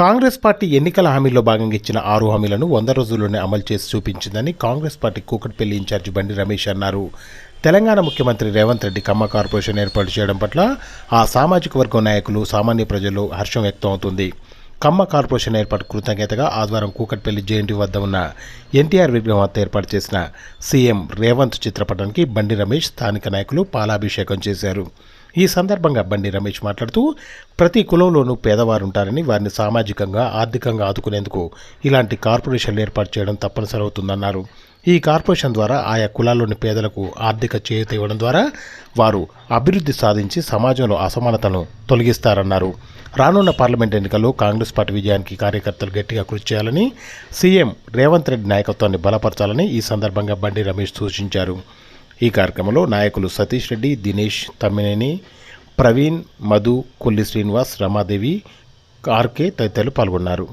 Congress party ఎన్నికల హామీల్లో భాగంగా ఇచ్చిన ఆరు హామీలను వంద రోజుల్లోనే అమలు చేసి చూపించిందని కాంగ్రెస్ పార్టీ కూకట్పల్లి ఇన్ఛార్జి బండి రమేష్ అన్నారు. తెలంగాణ ముఖ్యమంత్రి రేవంత్ రెడ్డి కమ్మ కార్పొరేషన్ ఏర్పాటు చేయడం పట్ల ఆ సామాజిక వర్గం నాయకులు సామాన్య ప్రజలు హర్షం వ్యక్తం అవుతుంది. కమ్మ కార్పొరేషన్ ఏర్పాటు కృతజ్ఞతగా ఆదివారం కూకట్పల్లి జేఎన్టీ వద్ద ఉన్న ఎన్టీఆర్ విగ్రహం వద్ద ఏర్పాటు చేసిన సీఎం రేవంత్ చిత్రపటానికి బండి రమేష్ స్థానిక నాయకులు పాలాభిషేకం చేశారు. ఈ సందర్భంగా బండి రమేష్ మాట్లాడుతూ ప్రతి కులంలోనూ పేదవారు ఉంటారని వారిని సామాజికంగా ఆర్థికంగా ఆదుకునేందుకు ఇలాంటి కార్పొరేషన్లు ఏర్పాటు చేయడం తప్పనిసరి అవుతుందన్నారు. ఈ కార్పొరేషన్ ద్వారా ఆయా కులాల్లోని పేదలకు ఆర్థిక చేయూత ఇవ్వడం ద్వారా వారు అభివృద్ధి సాధించి సమాజంలో అసమానతను తొలగిస్తారన్నారు. రానున్న పార్లమెంట్ ఎన్నికల్లో కాంగ్రెస్ పార్టీ విజయానికి కార్యకర్తలు గట్టిగా కృషి చేయాలని సీఎం రేవంత్ రెడ్డి నాయకత్వాన్ని బలపరచాలని ఈ సందర్భంగా బండి రమేష్ సూచించారు. ఈ కార్యక్రమంలో నాయకులు సతీష్ రెడ్డి దినేష్ తమ్మినేని ప్రవీణ్ మధు కొల్లి శ్రీనివాస్ రమాదేవి ఆర్కే తదితరులు పాల్గొన్నారు.